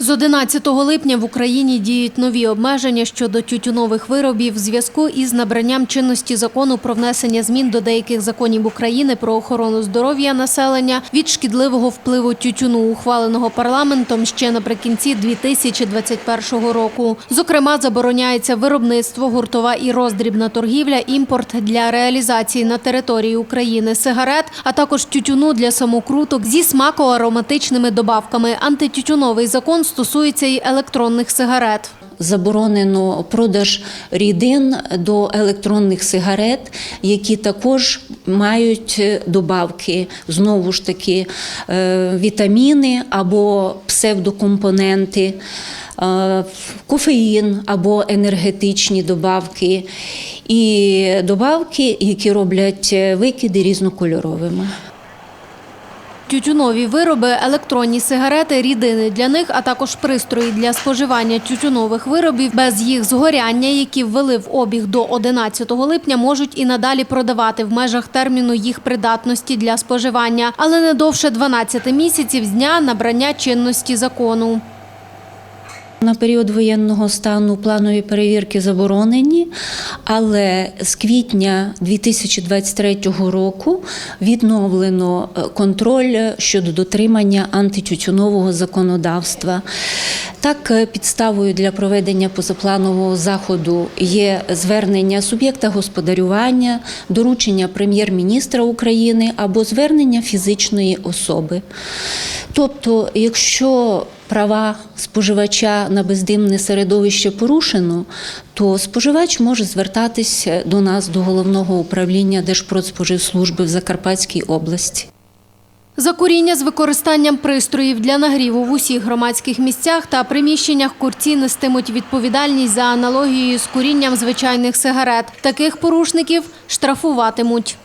З 11 липня в Україні діють нові обмеження щодо тютюнових виробів в зв'язку із набранням чинності закону про внесення змін до деяких законів України про охорону здоров'я населення від шкідливого впливу тютюну, ухваленого парламентом ще наприкінці 2021 року. Зокрема, забороняється виробництво, гуртова і роздрібна торгівля, імпорт для реалізації на території України сигарет, а також тютюну для самокруток зі смако-ароматичними добавками. Антитютюновий закон стосується і електронних сигарет. Заборонено продаж рідин до електронних сигарет, які також мають е, добавки, знову ж таки, е, вітаміни або псевдокомпоненти, е, кофеїн або енергетичні добавки, і добавки, які роблять викиди різнокольоровими. Тютюнові вироби, електронні сигарети, рідини для них, а також пристрої для споживання тютюнових виробів без їх згоряння, які ввели в обіг до 11 липня, можуть і надалі продавати в межах терміну їх придатності для споживання, але не довше 12 місяців з дня набрання чинності закону. На період воєнного стану планові перевірки заборонені, але з квітня 2023 року відновлено е, контроль щодо дотримання антитютюнового законодавства. Так, е, підставою для проведення позапланового заходу є звернення суб'єкта господарювання, доручення прем'єр-міністра України або звернення фізичної особи. Тобто, якщо права споживача на бездимне середовище порушено, то споживач може звертатись до нас до головного управління Держпродспоживслужби в Закарпатській області. За куріння з використанням пристроїв для нагріву в усіх громадських місцях та приміщеннях курці нестимуть відповідальність за аналогією з курінням звичайних сигарет. Таких порушників штрафуватимуть.